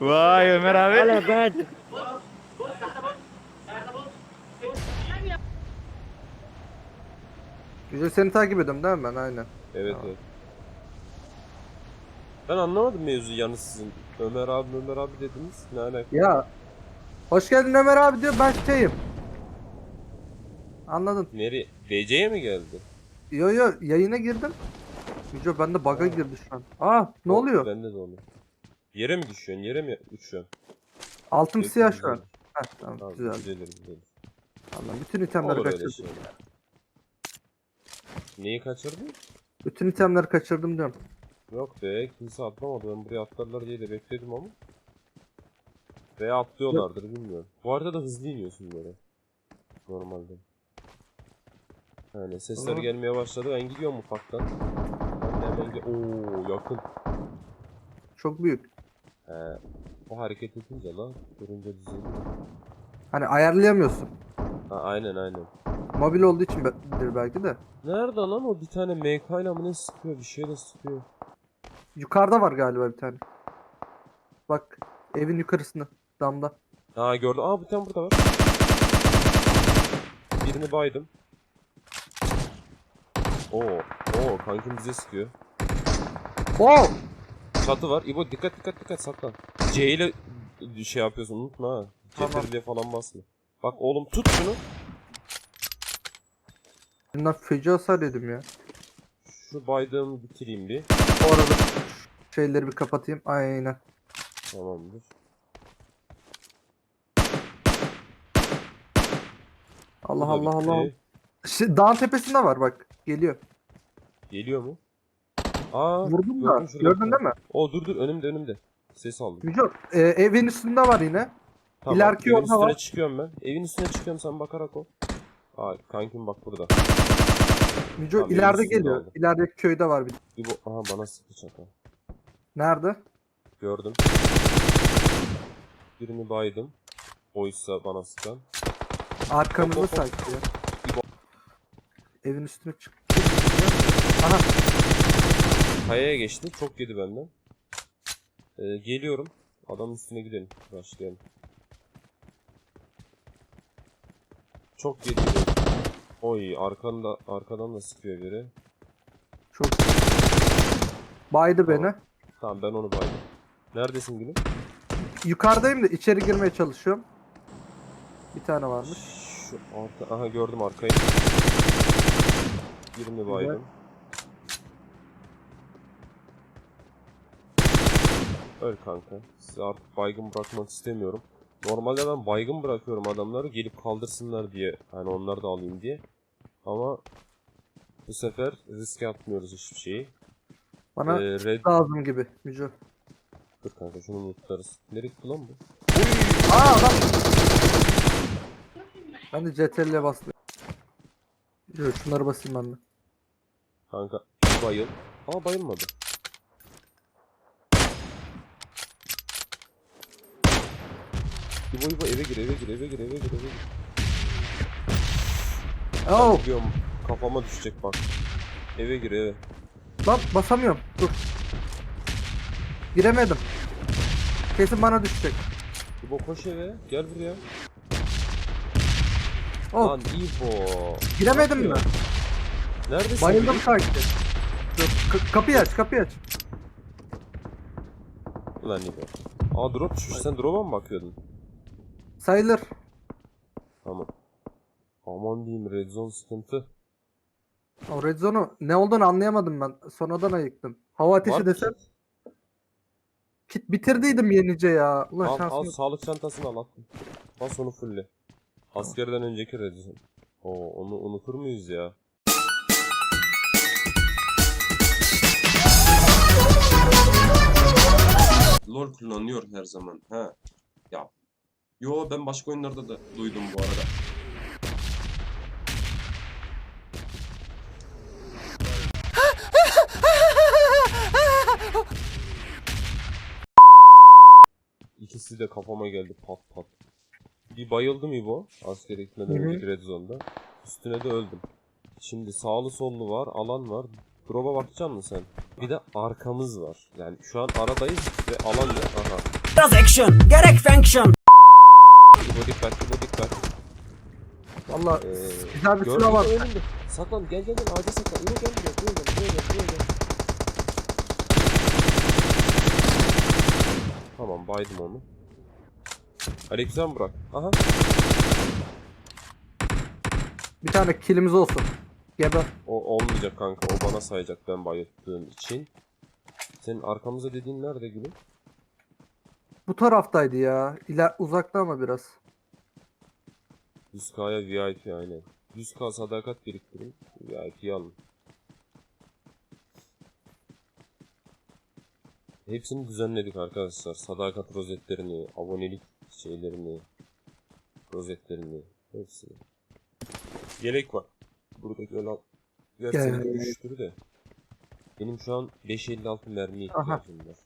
Vay Ömer abi. Hala ben. Güzel seni takip ediyorum değil mi ben aynen. Evet evet. Ben anlamadım mevzuyu yalnız sizin. Ömer abi Ömer abi dediniz. Ne alaka? Ya hoş geldin Ömer abi diyor ben şeyim. Anladın. Nereye? DC'ye mi geldi? Yo yo yayına girdim. Yüce bende bug'a girdi şu an. Aa ne oluyor? Bende de onu. Yere mi düşüyorsun? Yere mi uçuyorsun? Altım Peki, siyah şu an. Heh, tamam, Tamam, güzel. güzelir güzelir. Allah bütün itemleri kaçırdım. şeyler. Neyi kaçırdın? Bütün itemleri kaçırdım diyorum. Yok be kimse atlamadı. Ben buraya atlarlar diye de bekledim ama. Veya atlıyorlardır bilmiyorum. Bu arada da hızlı iniyorsun böyle. Normalde. Yani sesler Aha. gelmeye başladı. Ben gidiyorum ufaktan. Ben hemen Oo yakın. Çok büyük. He. O hareket edince lan. Durunca düzeliyor. Hani ayarlayamıyorsun. Ha aynen aynen. Mobil olduğu için be- belki de. Nerede lan o bir tane MK ile mı ne sıkıyor? Bir şeyle sıkıyor. Yukarıda var galiba bir tane. Bak evin yukarısında. Damda. Ha gördüm. Aa bir tane burada var. Birini baydım. Oo, oo kankim bize sıkıyor. Oo! Çatı var. İbo dikkat dikkat dikkat saklan. C ile şey yapıyorsun unutma ha. Tamam. CTRL'ye falan basma. Bak oğlum tut şunu. Bundan feci hasar yedim ya. Şu baydığımı bitireyim bir. O arada şeyleri bir kapatayım. Aynen. Tamamdır. Allah Allah. Allah. Şey, dağın tepesinde var bak. Geliyor. Geliyor mu? Aa, Vurdum da. şurada. Gördün değil mi? O dur dur önümde önümde. Ses aldım. Müco, e, evin üstünde var yine. Tamam, İleriki evin yolda üstüne var. çıkıyorum ben. Evin üstüne çıkıyorum sen bakarak ol. Aa kankim bak burada. Müco Tamam, evin ileride üstünde geliyor. oldu. İlerideki köyde var bir. Bir bu aha bana sıktı çaka. Nerede? Gördüm. Birini baydım. Oysa bana sıkan. Arkamızda Hop, hop. İbo. Evin üstüne çık. Aha Kayaya geçti. Çok yedi benden. Ee, geliyorum. Adamın üstüne gidelim. Başlayalım. Çok yedi. Oy arkanda arkadan da sıkıyor biri. çok. Baydı Tamam. beni. Tamam ben onu baydım. Neredesin gülüm? Yukarıdayım da içeri girmeye çalışıyorum. Bir tane varmış. Şu arka, aha gördüm arkayı. Birini baydım. Öl kanka. Size artık baygın bırakmak istemiyorum. Normalde ben baygın bırakıyorum adamları gelip kaldırsınlar diye. Hani onları da alayım diye. Ama bu sefer riske atmıyoruz hiçbir şeyi. Bana Ee, red... lazım gibi Müco. Dur kanka şunu unutlarız. Nereye gitti lan bu? Aa adam. Ben de CTRL'e bastım. Müco şunları basayım ben de. Kanka bayıl. Ama bayılmadı. İbo İbo eve gir eve gir eve gir eve gir eve gir. Oo, Ben kafama düşecek bak. Eve gir eve. lan basamıyorum. Dur. Giremedim. Kesin bana düşecek. İbo koş eve gel buraya. Oh, Lan İbo. giremedim mi? Neredesin? Bayıldım sanki. Dur, kapıyı aç, kapıyı aç. Ulan İbo. Aa drop düşmüş sen drop'a mı bakıyordun? Sayılır. Tamam. Aman diyeyim red zone sıkıntı. O Red Zone'u ne olduğunu anlayamadım ben. Sonradan ayıktım. Hava ateşi Var desem mı? kit bitirdiydim yenice ya. Ulan Al, şansım al yok. sağlık çantasını al at. Bas onu fulle. Askerden önceki zone. Oo onu unutur muyuz ya? LoL kullanıyor her zaman. Ha. Ya. Yo ben başka oyunlarda da duydum bu arada. İkisi de kafama geldi pat pat. Bir bayıldım İbo. Askere gitmeden önceki red zone'da. Üstüne de öldüm. Şimdi sağlı sollu var, alan var. Drop'a bakacaksın mı sen? Bir de arkamız var. Yani şu an aradayız ve alan yok. Aha. Biraz action, gerek function. İbo dikkat, İbo dikkat. Valla Ee, güzel bir silah var. Saklan, gel gel gel, ağaca saklan. İbo gel buraya, buraya gel, buraya gel, buraya gel. Tamam, baydım onu. Aleykümselam Burak. Aha. Bir tane kilimiz olsun. Geber. O olmayacak kanka. O bana sayacak ben bayılttığım için. Senin arkamıza dediğin nerede gülüm? Bu taraftaydı ya. İler uzakta ama biraz. 100k'ya VIP aynen. 100k sadakat biriktirin. VIP'yi alın. Hepsini düzenledik arkadaşlar. Sadakat rozetlerini, abonelik şeylerini, rozetlerini, hepsini. Yelek var. Buradaki Gel. senin düştürü de. Benim şu an 556 mermiye ihtiyacım var.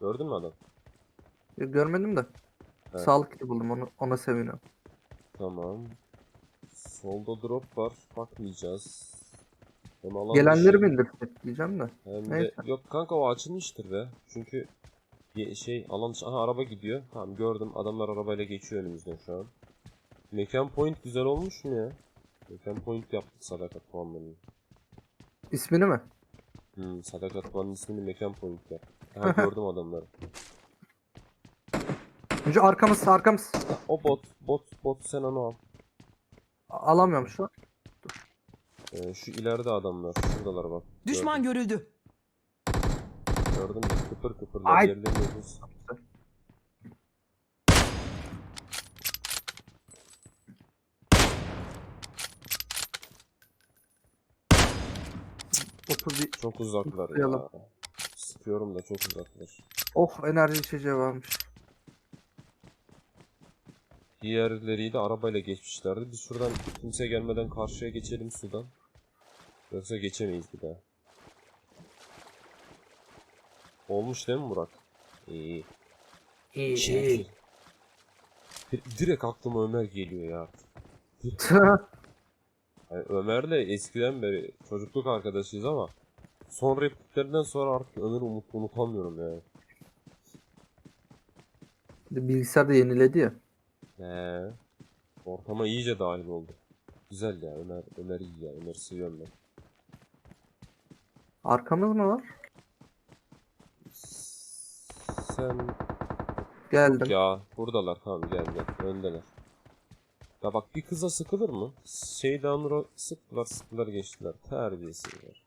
Gördün mü adam? Ya, Görmedim de. Evet. Sağlık kiti buldum onu ona seviniyorum. Tamam. Solda drop var. Bakmayacağız. Hem alan Gelenleri mi indirsek diyeceğim de. Hem de Neyse. yok kanka o açılmıştır be. Çünkü ye- şey alan dışı aha araba gidiyor. Tamam gördüm adamlar arabayla geçiyor önümüzden şu an. Mekan point güzel olmuş mu ya? Mekan point yaptık sadakat puanlarını. İsmini mi? Hmm, sadakat puanının ismini mekan point yap. Ha gördüm adamları. Önce arkamız arkamız. O bot bot bot sen onu al. A- Alamıyorum şu an. Ee, şu ileride adamlar. Şuradalar bak. Düşman görüldü. De kıpır kıpırlar Ay. yerden yiyoruz. Otur bir. Çok uzaklar ya. Zıplayalım. Sıkıyorum da çok uzaklar. Oh enerji içeceği varmış. Diğerleri de arabayla geçmişlerdi. Biz şuradan kimse gelmeden karşıya geçelim sudan. Yoksa geçemeyiz bir daha. Olmuş değil mi Burak? İyi. İyi Şekil. Di- Direkt aklıma Ömer geliyor ya. Yani Ömer'le eskiden beri çocukluk arkadaşıyız ama son repliklerinden sonra artık Ömer'i unut unutamıyorum ya. Bilgisayar da yeniledi ya. He. Ortama iyice dahil oldu. Güzel ya Ömer, Ömer iyi ya. Ömer'i seviyorum ben. Arkamız mı var? Sen Geldim. ya buradalar tamam gel gel öndeler. Ya bak bir kıza sıkılır mı? Şeydan Nur'a sıktılar sıktılar geçtiler. Terbiyesizler.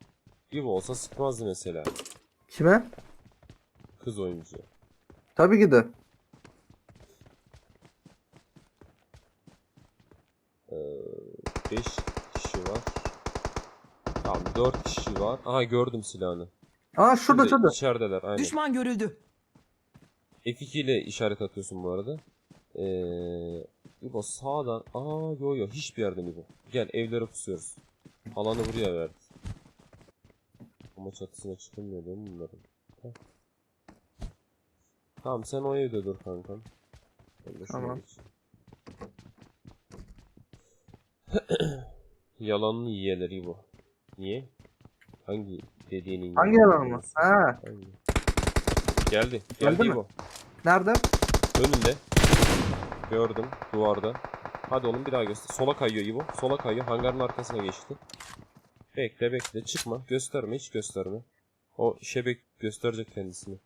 Gibi olsa sıkmazdı mesela. Kime? Kız oyuncu. Tabii ki de. 5 kişi var. Tamam 4 kişi var. Aha gördüm silahını. Aa şurada şurada. İçerideler aynen. Düşman görüldü. F2 ile işaret atıyorsun bu arada. Ee, İbo sağdan. Aa yo yo hiçbir yerden İbo. Gel evlere pusuyoruz. Alanı buraya verdi. Ama çatısına çıkılmıyor değil mi bunların? Heh. Tamam sen o evde dur kankam. Tamam. Yalanını yiyeler İbo. Niye? Hangi dediğinin Hangi yalan mı? Ha. Hangi? Geldi. Geldi Geldi mi? İbo. Nerede? Önünde. Gördüm duvarda. Hadi oğlum bir daha göster. Sola kayıyor İbo. Sola kayıyor. Hangarın arkasına geçti. Bekle bekle. Çıkma. Gösterme. Hiç gösterme. O şebek gösterecek kendisini.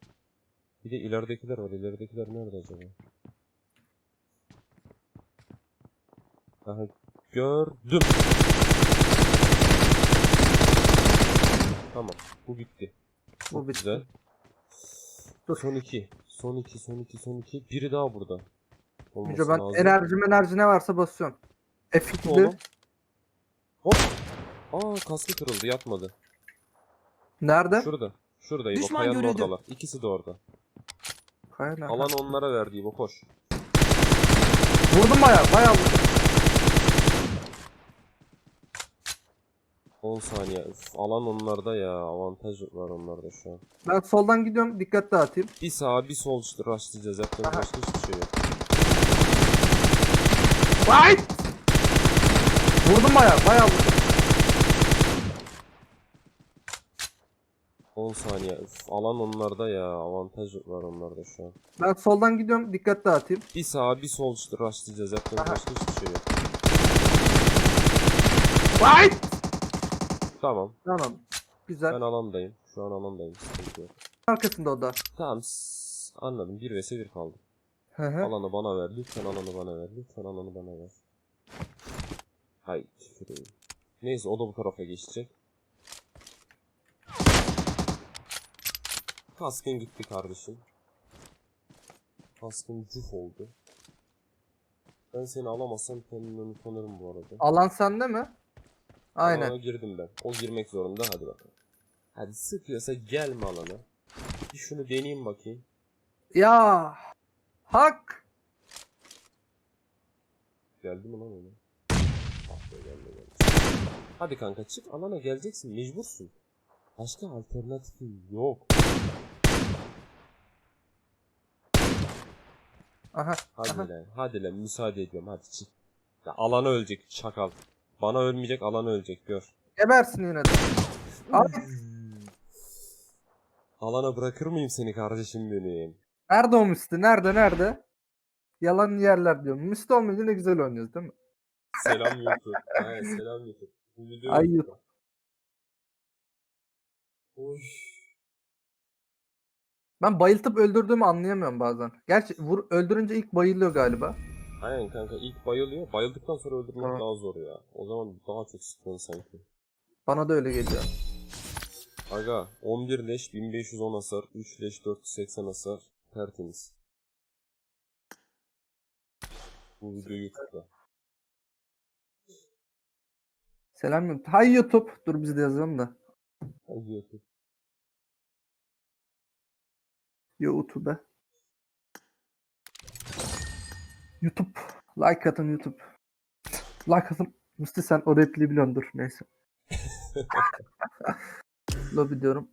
Bir de ileridekiler var. İleridekiler nerede acaba? Aha. Gördüm. Tamam. Bu bitti. Bu bitti. Güzel. Dur. Son iki. Son iki, son iki, son iki. Biri daha burada. Olması Önce ben lazım. enerji enerji ne varsa basıyorum. F2'de Hop. Aa kaskı kırıldı yatmadı. nerede? Şurada. Şurada İbo. Düşman Kayanın görüldü. oradalar. İkisi de orada. Kaya nerede? Alan onlara verdi İbo koş. Vurdum bayağı bayağı vurdum. 10 saniye. Üf, alan onlarda ya. Avantaj var onlarda şu an. Ben soldan gidiyorum dikkat dağıtayım. Bir sağa bir sol işte rushlayacağız. Yaptığımız Aha. başka hiçbir şey yok. Vay! Vurdum bayağı bayağı vurdum. 10 10 saniye. Üf, alan onlarda ya. Avantaj var onlarda şu an. Ben soldan gidiyorum. Dikkat dağıtayım. Bir sağa bir sol işte rushlayacağız. Yapacağız Aha. başka hiçbir şey yok. Vay! Tamam. Tamam. Güzel. Ben alandayım. Şu an alandayım. Sıkıntı yok. Arkasında o da. Tamam. Anladım. 1 vs 1 kaldı. Hı hı. Alanı bana ver. Lütfen alanı bana ver. Lütfen alanı bana ver. Hay tüküreyim. Neyse o da bu tarafa geçecek. Kaskın gitti kardeşim. Kaskın cuf oldu. Ben seni alamazsam kendimden utanırım bu arada. Alan sende mi? Aynen. Alana girdim ben. O girmek zorunda hadi bakalım. Hadi sıkıyorsa gelme alana. Bir şunu deneyeyim bakayım. Ya. Hak. Geldi mi lan ona? Ah be geldi geldi. Hadi kanka çık alana geleceksin mecbursun. Başka alternatifin yok. Aha. Hadi Aha. lan hadi lan müsaade ediyorum hadi çık. Ya alana ölecek çakal. Bana ölmeyecek alana ölecek gör. Gebersin yine de. Abi, Alana bırakır mıyım seni kardeşim benim? nerede o Müslü? Nerede nerede? Yalan yerler diyorum. Müslü olmayınca ne güzel oynuyoruz değil mi? Selam YouTube. He, selam YouTube. Video Ay YouTube. Oy. Ben bayıltıp öldürdüğümü anlayamıyorum bazen. Gerçi vur, öldürünce ilk bayılıyor galiba. Aynen kanka ilk bayılıyor. Bayıldıktan sonra öldürmek Tamam. daha zor ya. O zaman daha çok sıkıntı sanki. Bana da öyle geliyor. Aga 11 leş 1510 hasar 3 leş 480 hasar tertemiz. Bu video YouTube'da. Selam YouTube. Hay YouTube. Dur biz de yazalım da. Hadi YouTube. YouTube. YouTube. Like atın YouTube. Like atın. Müslü sen o repliği biliyorsun dur neyse. Lobby diyorum.